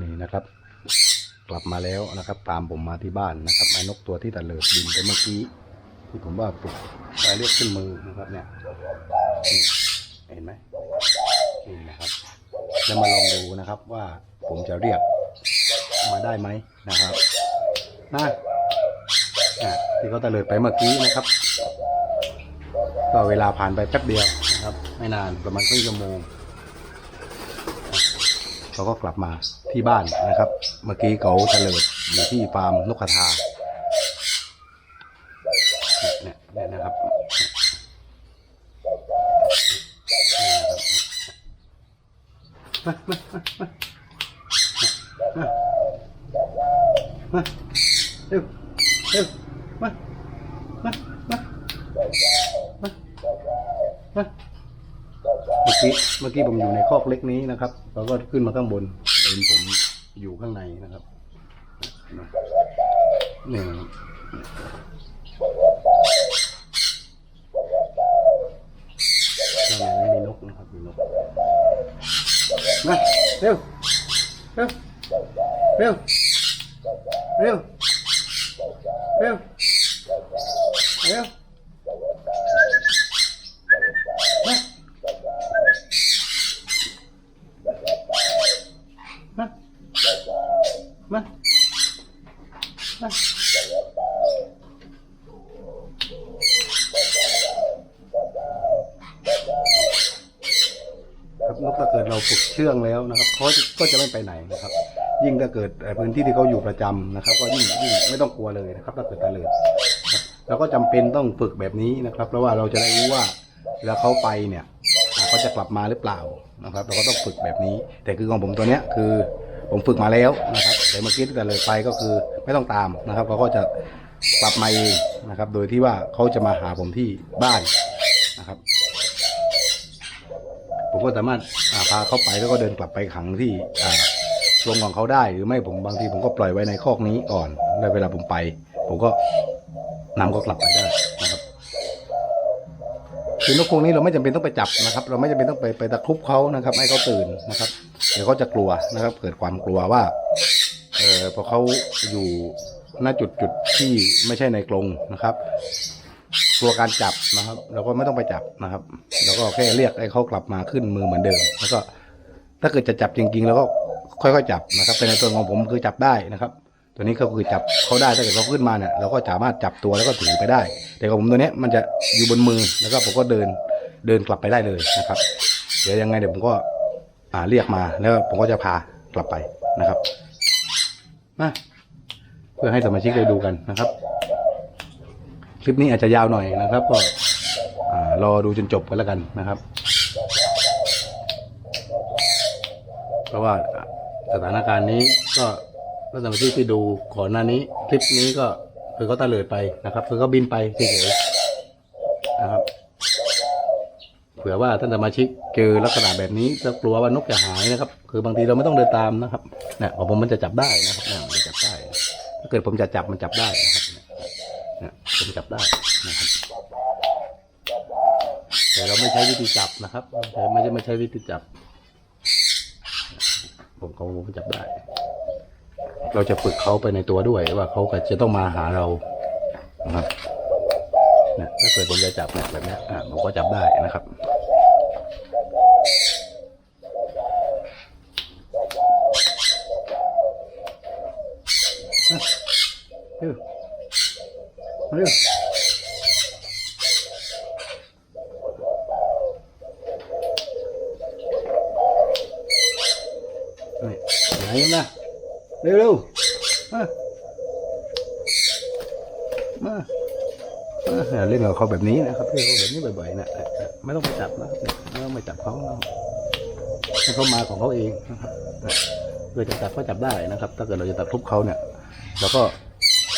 นี่นะครับ กลับมาแล้วนะครับ ตามผมมาที่บ้านนะครับไอ้นกตัวที่ตะเลิดบินไปเมื่อกี้ที่ผมว่าปลุกไปเรียกขึ้นมือนะครับเนี่ยเห็นไหมนี่นะครับจะมาลองดูนะครับว่าผมจะเรียกมาได้ไหมนะครับนะอะที่เขาตะเลิดไปเมื่อกี้นะครับ ก็เวลาผ่านไปแป๊บเดียวนะครับ ไม่นานประมาณครึ่งชั่วโมง เขาก็กลับมาที่บ้านนะครับ เมื่อกี้เขาเฉลิดอยู่ที่ฟาร์มนกกระทาเนี่ยเนี่ยนะครับมามามามาเร็วเร็วมามามามามา กี้เมื่อกี้ผมอยู่ในคอกเล็กนี้นะครับเขาก็ขึ้นมาข้างบนเห็นผมอยู่ข้างในนะครับนี่นะครับข้างในไม่มีนกนะครับมีนกมาเร็วเร็วเร็วเร็วเร็วเร็วมา มา มามาครับนกถ้าเกิดเราฝึกเชื่องแล้วนะครับเขาก็จะไม่ไปไหนนะครับ ยิ่งถ้าเกิดพื้นที่ที่เขาอยู่ประจำนะครับ ก็ยิ่งยิ่งไม่ต้องกลัวเลยนะครับ ถ้าเกิดตะเลิดเราก็จำเป็นต้องฝึกแบบนี้นะครับ เพราะว่าเราจะได้รู้ว่าเวลาเขาไปเนี่ยเขาจะกลับมาหรือเปล่านะครับ เราก็ต้องฝึกแบบนี้ แต่คือของผมตัวเนี้ยคือ ผมฝึกมาแล้วนะครับแต่เมื่อกี้ที่ตะเลิดไปก็คือไม่ต้องตามนะครับเขาก็จะกลับมาเองนะครับ โดยที่ว่าเขาจะมาหาผมที่บ้านนะครับ ผมก็สามารถาพาเขาไปแล้วก็เดินกลับไปขังที่อ่ากรงของเขาได้หรือไม่ผมบางทีผมก็ปล่อยไว้ในคอกนี้ก่อนแล้วเวลาผมไป ผมก็นำก็กลับไปได้ คือนกพวกนี้เราไม่จำเป็นต้องไปจับนะครับ เราไม่จำเป็นต้องไปไปตะครุบเขานะครับ ให้เขาตื่นนะครับ เดี๋ยวเขาจะกลัวนะครับ เกิดความกลัวว่าเออพอเขาอยู่ณจุดจุดที่ไม่ใช่ในกรงนะครับกลัวการจับนะครับ เราก็ไม่ต้องไปจับนะครับเราก็แค่เรียกให้เขากลับมาขึ้นมือเหมือนเดิม แล้วก็ถ้าเกิดจะจับจริงๆ แล้วก็ค่อยๆจับนะครับ เป็นในตัวของผมคือจับได้นะครับ ตัวนี้ก็คือจับเขาได้ถ้าเกิดเขาขึ้นมาเนี่ยเราก็สามารถจับตัวแล้วก็ถือไปได้ แต่ของผมตัวนี้มันจะอยู่บนมือแล้วก็ผมก็เดินเดินกลับไปได้เลยนะครับ เดี๋ยวยังไงเดี๋ยวผมก็อ่าเรียกมาแล้วผมก็จะพากลับไปนะครับมาเพื่อให้สมาชิกได้ดูกันนะครับ คลิปนี้อาจจะยาวหน่อยนะครับ ก็อ่ารอดูจนจบกันแล้วกันนะครับ เพราะว่าสถานการณ์นี้ก็ ก็สมาชิกที่ดูก่อนหน้านี้ คลิปนี้ก็คือเขาตะเลิดไปนะครับคือเขาบินไปเฉยๆนะครับ เผื่อว่าท่านสมาชิกเจอลักษณะแบบนี้จะกลัวว่านกจะหายนะครับ คือบางทีเราไม่ต้องเดินตามนะครับเนี่ยของผมมันจะจับได้นะครับเนี่ยมันจะจับได้ ถ้าเกิดผมจะจับมันจับได้นะครับเนี่ยผมจับได้นะครับแต่เราไม่ใช้วิธีจับนะครับแต่ไม่ใช่ไม่ใช้วิธีจับ ผมเขาผมจับได้ เราจะฝึกเขาไปในตัวด้วยว่าเขาก็จะต้องมาหาเรานะครับถ้าเกิดผมจะจับเนี่ยแบบนี้อะผมก็จับได้นะครับเร็วมาเร็วนี่ไหนนะ เร็วเร็วมามามาเล่นกับเขาแบบนี้นะครับเล่นเขาแบบนี้บ่อยๆนะไม่ต้องไปจับนะไม่ต้องไปจับเขาให้เขามาของเขาเองนะครับเพื่อจะจับก็จับได้นะครับ ถ้าเกิดเราจะตัดทุบเขาเนี่ยแล้วก็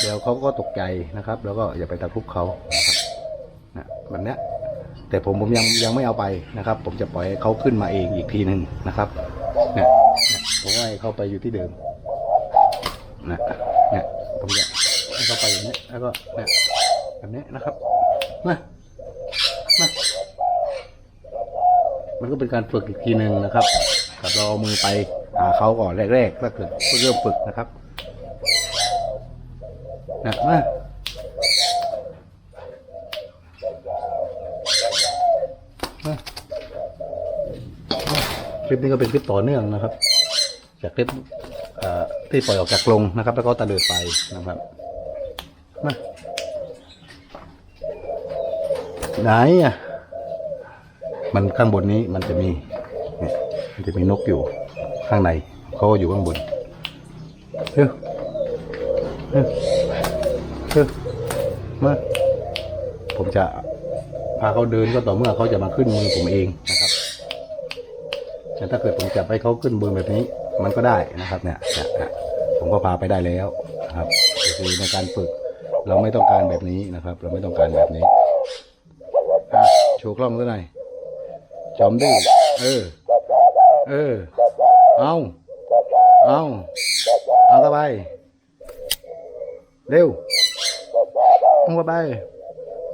เดี๋ยวเขาก็ตกใจนะครับ แล้วก็อย่าไปตะคุบเขานะครับนะแบบเนี้ยแต่ผมผมยังยังไม่เอาไปนะครับ ผมจะปล่อยเขาขึ้นมาเองอีกทีหนึ่งนะครับเนี่ยเนี่ยผมให้เขาไปอยู่ที่เดิม นะเนี่ยผมจะให้เขาไปอย่างนี้แล้วก็เนี่ยแบบนี้นะครับมามามันก็เป็นการฝึกอีกทีหนึ่งนะครับกับเราเอามือไปหาเขาก่อนแรกๆถ้าเกิดเริ่มฝึกนะครับนะมามาคลิปนี้ก็เป็นคลิปต่อเนื่องนะครับ จากคลิป ที่ปล่อยออกจากกรงนะครับ แล้วก็ตะเลิดไปนะครับมาไหนอะมันข้างบนนี้มันจะมีมันจะมีนกอยู่ข้างในเขาก็อยู่ข้างบนเฮ้ยเฮ้ยเฮ้ยมาผมจะพาเขาเดินก็ต่อเมื่อเขาจะมาขึ้นมือผมเองนะครับ แต่ถ้าเกิดผมจับให้เขาขึ้นบนแบบนี้ มันก็ได้นะครับเนี่ยเนี่ย ผมก็พาไปได้แล้วนะครับคือในการฝึกเราไม่ต้องการแบบนี้นะครับ เราไม่ต้องการแบบนี้อะโชว์กล้องซะหน่อยจอมดื้อเออ เออ เอาเอาเอาเข้าไป เร็วเอาเข้าไป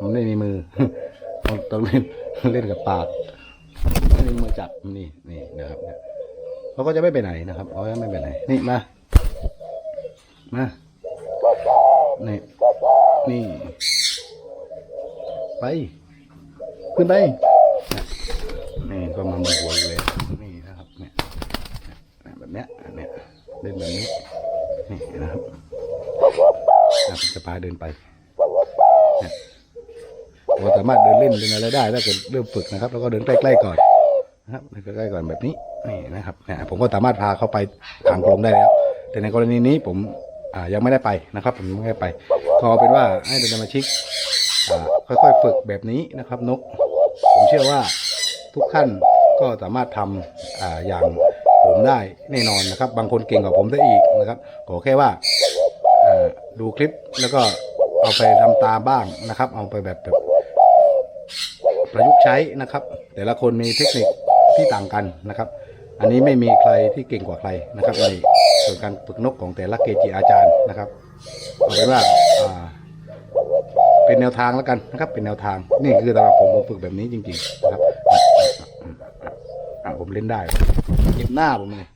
มันไม่มีมือต้องต้องเล่นเล่นกับปากไม่มีมือจับนี่นี่นะครับเขาก็จะไม่ไปไหนนะครับเขาจะไม่ไปไหน นี่มา มานี่นี่ ไป ขึ้นไป นี่ก็มาบนหัวเลยนี่นะครับเนี่ยแบบเนี้ยเนี่ยเล่นแบบนี้ นี่นะครับจะพาเดินไปเราสามารถเดินเล่นเดินอะไรได้ถ้าเกิดเริ่มฝึกนะครับ แล้วก็เดินใกล้ๆก่อนนะครับเดินใกล้ๆก่อนแบบนี้นี่นะครับเนี่ยผมก็สามารถพาเขาไปทางกรงได้แล้ว แต่ในกรณีนี้ผม ยังไม่ได้ไปนะครับ ผมไม่ได้ไปก็เอเป็นว่าให้เดินมาชิกค่อยๆฝึกแบบนี้นะครับ นก ผมเชื่อว่าทุกท่านก็สามารถทำอ่าอย่างผมได้แน่นอนนะครับ บางคนเก่งกว่าผมได้อีกนะครับ ขอแค่ว่าอ่อดูคลิปแล้วก็เอาไปทำตาบ้างนะครับ เอาไปแบบแบบประยุกต์ใช้นะครับ แต่ละคนมีเทคนิคที่ต่างกันนะครับ อันนี้ไม่มีใครที่เก่งกว่าใครนะครับในส่วนการฝึกนกของแต่ละเกจิอาจารย์นะครับเอาเป็นว่าเป็นแนวทางแล้วกันนะครับ เป็นแนวทางนี่คือสำหรับผมผมฝึกแบบนี้จริงๆนะครับอะผมเล่นได้เก็บหน้าผมเลย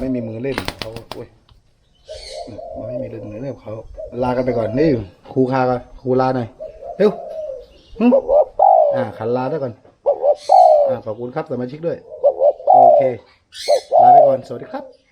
ไม่มีมือเล่นเขาโอ้ยมันไม่มีเล่นมือเล่นเขาลากันไปก่อนนี่ครูคากันครูลาหน่อยเร็วอ่าขันลาด้วยก่อนอ่าขอบคุณครับสมาชิกด้วย เคลาไปก่อน สวัสดีครับ